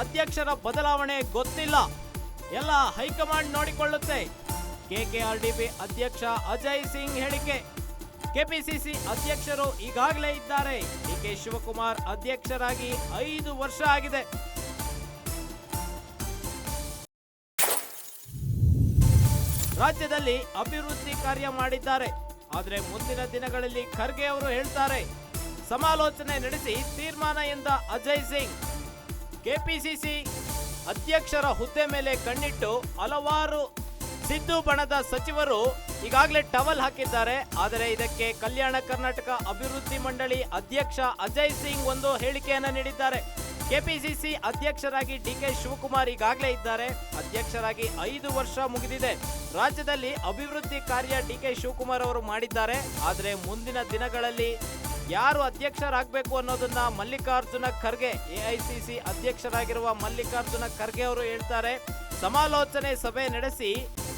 ಅಧ್ಯಕ್ಷರ ಬದಲಾವಣೆ ಗೊತ್ತಿಲ್ಲ. ಎಲ್ಲ ಹೈಕಮಾಂಡ್ ನೋಡಿಕೊಳ್ಳುತ್ತೆ. ಕೆಕೆಆರ್ಡಿಬಿ ಅಧ್ಯಕ್ಷ ಅಜಯ್ ಸಿಂಗ್ ಹೇಳಿಕೆ. ಕೆಪಿಸಿಸಿ ಅಧ್ಯಕ್ಷರು ಈಗಾಗಲೇ ಇದ್ದಾರೆ. ಡಿಕೆ ಶಿವಕುಮಾರ್ ಅಧ್ಯಕ್ಷರಾಗಿ ಐದು ವರ್ಷ ಆಗಿದೆ. ರಾಜ್ಯದಲ್ಲಿ ಅಭಿವೃದ್ಧಿ ಕಾರ್ಯ ಮಾಡಿದ್ದಾರೆ. ಆದರೆ ಮುಂದಿನ ದಿನಗಳಲ್ಲಿ ಖರ್ಗೆ ಅವರು ಹೇಳ್ತಾರೆ. ಸಮಾಲೋಚನೆ ನಡೆಸಿ ತೀರ್ಮಾನ ಎಂದ ಅಜಯ್ ಸಿಂಗ್. ಕೆಪಿಸಿಸಿ ಅಧ್ಯಕ್ಷರ ಹುದ್ದೆ ಮೇಲೆ ಕಣ್ಣಿಟ್ಟು ಹಲವಾರು ಸಿದ್ದು ಬಣದ ಸಚಿವರು ಈಗಾಗಲೇ ಟವಲ್ ಹಾಕಿದ್ದಾರೆ. ಆದರೆ ಇದಕ್ಕೆ ಕಲ್ಯಾಣ ಕರ್ನಾಟಕ ಅಭಿವೃದ್ಧಿ ಮಂಡಳಿ ಅಧ್ಯಕ್ಷ ಅಜಯ್ ಸಿಂಗ್ ಒಂದು ಹೇಳಿಕೆಯನ್ನು ನೀಡಿದ್ದಾರೆ. ಕೆಪಿಸಿಸಿ ಅಧ್ಯಕ್ಷರಾಗಿ ಡಿಕೆ ಶಿವಕುಮಾರ್ ಈಗಾಗಲೇ ಇದ್ದಾರೆ. ಅಧ್ಯಕ್ಷರಾಗಿ ಐದು ವರ್ಷ ಮುಗಿದಿದೆ. ರಾಜ್ಯದಲ್ಲಿ ಅಭಿವೃದ್ಧಿ ಕಾರ್ಯ ಡಿಕೆ ಶಿವಕುಮಾರ್ ಅವರು ಮಾಡಿದ್ದಾರೆ. ಆದರೆ ಮುಂದಿನ ದಿನಗಳಲ್ಲಿ ಯಾರು ಅಧ್ಯಕ್ಷರಾಗಬೇಕು ಅನ್ನೋದನ್ನ ಮಲ್ಲಿಕಾರ್ಜುನ ಖರ್ಗೆ, ಎಐಸಿಸಿ ಅಧ್ಯಕ್ಷರಾಗಿರುವ ಮಲ್ಲಿಕಾರ್ಜುನ ಖರ್ಗೆ ಅವರು ಹೇಳ್ತಾರೆ. ಸಮಾಲೋಚನೆ ಸಭೆ ನಡೆಸಿ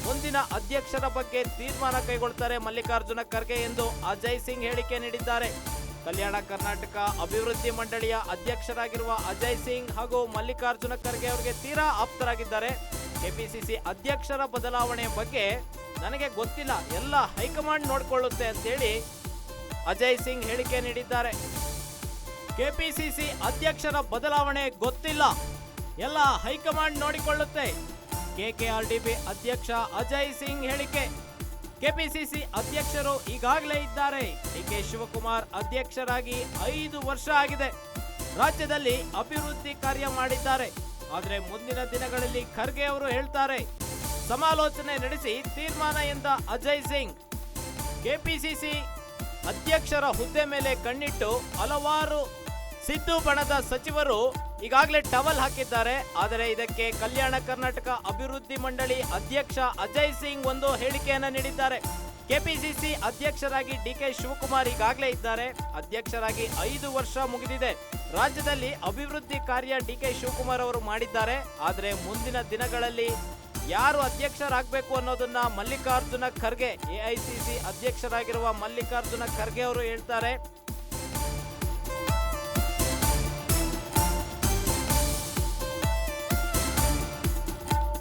ಮುಂದಿನ ಅಧ್ಯಕ್ಷರ ಬಗ್ಗೆ ತೀರ್ಮಾನ ಕೈಗೊಳ್ತಾರೆ ಮಲ್ಲಿಕಾರ್ಜುನ ಖರ್ಗೆ ಎಂದು ಅಜಯ್ ಸಿಂಗ್ ಹೇಳಿಕೆ ನೀಡಿದ್ದಾರೆ. ಕಲ್ಯಾಣ ಕರ್ನಾಟಕ ಅಭಿವೃದ್ಧಿ ಮಂಡಳಿಯ ಅಧ್ಯಕ್ಷರಾಗಿರುವ ಅಜಯ್ ಸಿಂಗ್ ಹಾಗೂ ಮಲ್ಲಿಕಾರ್ಜುನ ಖರ್ಗೆ ಅವರಿಗೆ ತೀರಾ ಆಪ್ತರಾಗಿದ್ದಾರೆ. ಕೆಪಿಸಿಸಿ ಅಧ್ಯಕ್ಷರ ಬದಲಾವಣೆ ಬಗ್ಗೆ ನನಗೆ ಗೊತ್ತಿಲ್ಲ. ಎಲ್ಲ ಹೈಕಮಾಂಡ್ ನೋಡಿಕೊಳ್ಳುತ್ತೆ ಅಂತೇಳಿ ಅಜಯ್ ಸಿಂಗ್ ಹೇಳಿಕೆ ನೀಡಿದ್ದಾರೆ. ಕೆಪಿಸಿಸಿ ಅಧ್ಯಕ್ಷರ ಬದಲಾವಣೆ ಗೊತ್ತಿಲ್ಲ. ಎಲ್ಲ ಹೈಕಮಾಂಡ್ ನೋಡಿಕೊಳ್ಳುತ್ತೆ. ಕೆಕೆಆರ್ಡಿಬಿ ಅಧ್ಯಕ್ಷ ಅಜಯ್ ಸಿಂಗ್ ಹೇಳಿಕೆ. ಕೆಪಿಸಿಸಿ ಅಧ್ಯಕ್ಷರು ಈಗಾಗಲೇ ಇದ್ದಾರೆ. ಡಿಕೆ ಶಿವಕುಮಾರ್ ಅಧ್ಯಕ್ಷರಾಗಿ ಐದು ವರ್ಷ ಆಗಿದೆ. ರಾಜ್ಯದಲ್ಲಿ ಅಭಿವೃದ್ಧಿ ಕಾರ್ಯ ಮಾಡಿದ್ದಾರೆ. ಆದರೆ ಮುಂದಿನ ದಿನಗಳಲ್ಲಿ ಖರ್ಗೆ ಅವರು ಹೇಳ್ತಾರೆ. ಸಮಾಲೋಚನೆ ನಡೆಸಿ ತೀರ್ಮಾನ ಎಂದ ಅಜಯ್ ಸಿಂಗ್. ಕೆಪಿಸಿಸಿ ಅಧ್ಯಕ್ಷರ ಹುದ್ದೆ ಮೇಲೆ ಕಣ್ಣಿಟ್ಟು ಹಲವಾರು ಸಿದ್ದು ಬಣದ ಸಚಿವರು ಈಗಾಗಲೇ ಟವಲ್ ಹಾಕಿದ್ದಾರೆ. ಆದರೆ ಇದಕ್ಕೆ ಕಲ್ಯಾಣ ಕರ್ನಾಟಕ ಅಭಿವೃದ್ಧಿ ಮಂಡಳಿ ಅಧ್ಯಕ್ಷ ಅಜಯ್ ಸಿಂಗ್ ಒಂದು ಹೇಳಿಕೆಯನ್ನು ನೀಡಿದ್ದಾರೆ. ಕೆಪಿಸಿಸಿ ಅಧ್ಯಕ್ಷರಾಗಿ ಡಿ ಕೆ ಶಿವಕುಮಾರ್ ಈಗಾಗಲೇ ಇದ್ದಾರೆ. ಅಧ್ಯಕ್ಷರಾಗಿ ಐದು ವರ್ಷ ಮುಗಿದಿದೆ. ರಾಜ್ಯದಲ್ಲಿ ಅಭಿವೃದ್ಧಿ ಕಾರ್ಯ ಡಿ ಕೆ ಶಿವಕುಮಾರ್ ಅವರು ಮಾಡಿದ್ದಾರೆ. ಆದರೆ ಮುಂದಿನ ದಿನಗಳಲ್ಲಿ ಯಾರು ಅಧ್ಯಕ್ಷರಾಗಬೇಕು ಅನ್ನೋದನ್ನ ಮಲ್ಲಿಕಾರ್ಜುನ ಖರ್ಗೆ ಎಐಸಿಸಿ ಅಧ್ಯಕ್ಷರಾಗಿರುವ ಮಲ್ಲಿಕಾರ್ಜುನ ಖರ್ಗೆ ಅವರು ಹೇಳ್ತಾರೆ.